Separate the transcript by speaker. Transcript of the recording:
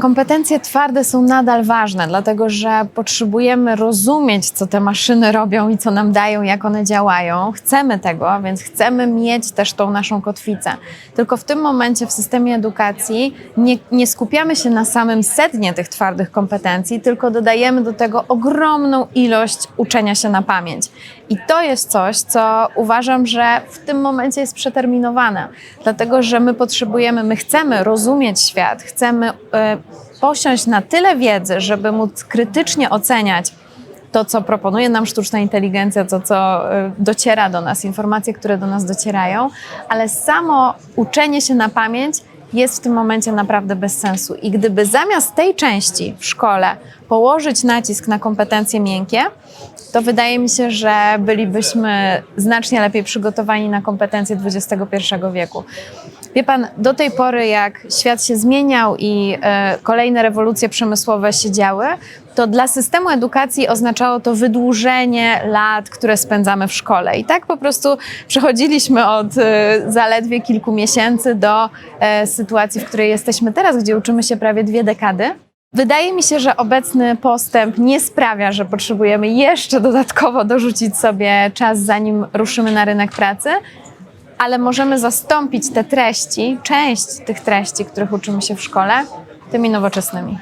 Speaker 1: Kompetencje twarde są nadal ważne, dlatego że potrzebujemy rozumieć, co te maszyny robią i co nam dają, jak one działają. Chcemy tego, więc chcemy mieć też tą naszą kotwicę. Tylko w tym momencie w systemie edukacji nie, nie skupiamy się na samym sednie tych twardych kompetencji, tylko dodajemy do tego ogromną ilość uczenia się na pamięć. I to jest coś, co uważam, że w tym momencie jest przeterminowane, dlatego że my potrzebujemy, my chcemy rozumieć świat, chcemy e, posiąść na tyle wiedzy, żeby móc krytycznie oceniać to, co proponuje nam sztuczna inteligencja, to, co y, dociera do nas, informacje, które do nas docierają, ale samo uczenie się na pamięć jest w tym momencie naprawdę bez sensu. I gdyby zamiast tej części w szkole położyć nacisk na kompetencje miękkie, to wydaje mi się, że bylibyśmy znacznie lepiej przygotowani na kompetencje XXI wieku. Wie pan, do tej pory, jak świat się zmieniał i e, kolejne rewolucje przemysłowe się działy, to dla systemu edukacji oznaczało to wydłużenie lat, które spędzamy w szkole. I tak po prostu przechodziliśmy od e, zaledwie kilku miesięcy do e, sytuacji, w której jesteśmy teraz, gdzie uczymy się prawie dwie dekady. Wydaje mi się, że obecny postęp nie sprawia, że potrzebujemy jeszcze dodatkowo dorzucić sobie czas, zanim ruszymy na rynek pracy, ale możemy zastąpić te treści, część tych treści, których uczymy się w szkole, tymi nowoczesnymi.